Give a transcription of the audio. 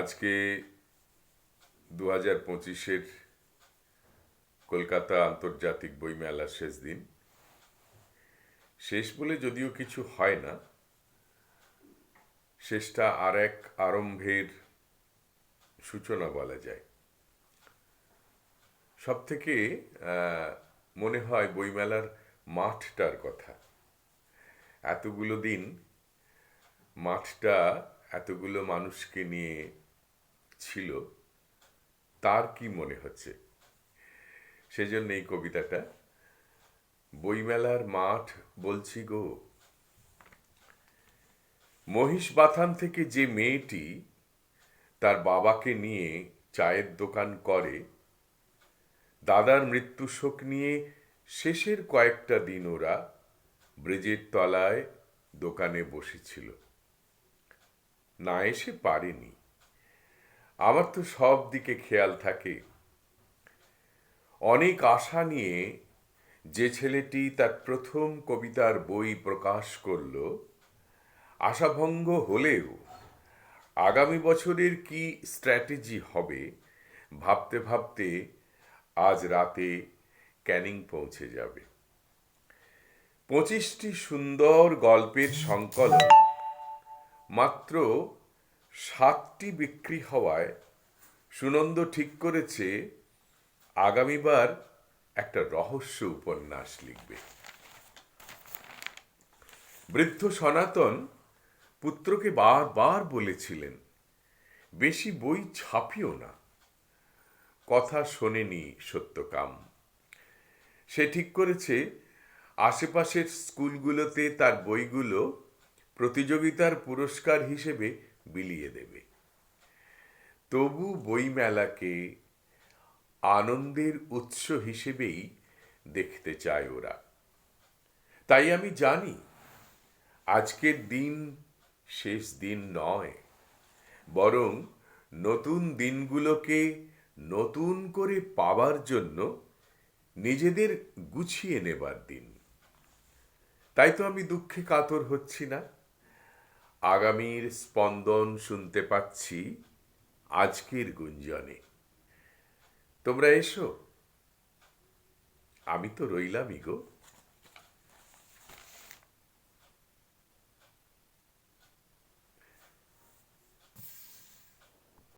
আজকে দু হাজার পঁচিশের কলকাতা আন্তর্জাতিক বইমেলার শেষ দিন। শেষ বলে যদিও কিছু হয় না, শেষটা আর এক আরম্ভের সূচনা বলা যায়। সব থেকে মনে হয় বইমেলার মাঠটার কথা। এতগুলো দিন মাঠটা, এতগুলো মানুষকে নিয়ে ছিল, তার কি মনে হচ্ছে? সেজন্য এই কবিতাটা, বইমেলার মাঠ বলছি গো। মহিষ বাথান থেকে যে মেয়েটি তার বাবাকে নিয়ে চায়ের দোকান করে, দাদার মৃত্যু শোক নিয়ে শেষের কয়েকটা দিন ওরা ব্রিজের তলায় দোকানে বসেছিল। না এসে পারেনি। আমার তো সব দিকে খেয়াল থাকে। অনেক আশা নিয়ে যে ছেলেটি তার প্রথম কবিতার বই প্রকাশ করল, আশাভঙ্গ হলেও আগামী বছরের কি স্ট্র্যাটেজি হবে ভাবতে ভাবতে আজ রাতে ক্যানিং পৌঁছে যাবে। পঁচিশটি সুন্দর গল্পের সংকলন মাত্র সাতটি বিক্রি হওয়ায় সুনন্দ ঠিক করেছে, আগামীবার একটা রহস্য উপন্যাস লিখবে। বৃদ্ধ সনাতন পুত্রকে বারবার বলেছিলেন, বেশি বই ছাপিও না। কথা শোনেনি সত্যকাম সে ঠিক করেছে, আশেপাশের স্কুলগুলোতে তার বইগুলো প্রতিযোগিতার পুরস্কার হিসেবে বিলিয়ে দেবে। তবু বইমেলাকে আনন্দের উৎস হিসেবেই দেখতে চায় ওরা। তাই আমি জানি, আজকের দিন শেষ দিন নয়, বরং নতুন দিনগুলোকে নতুন করে পাবার জন্য নিজেদের গুছিয়ে নেবার দিন। তাই তো আমি দুঃখে কাতর হচ্ছি না। আগামীর স্পন্দন শুনতে পাচ্ছি আজকের গুঞ্জনে। তোমরা এসো। আমি তো রইলামই গো।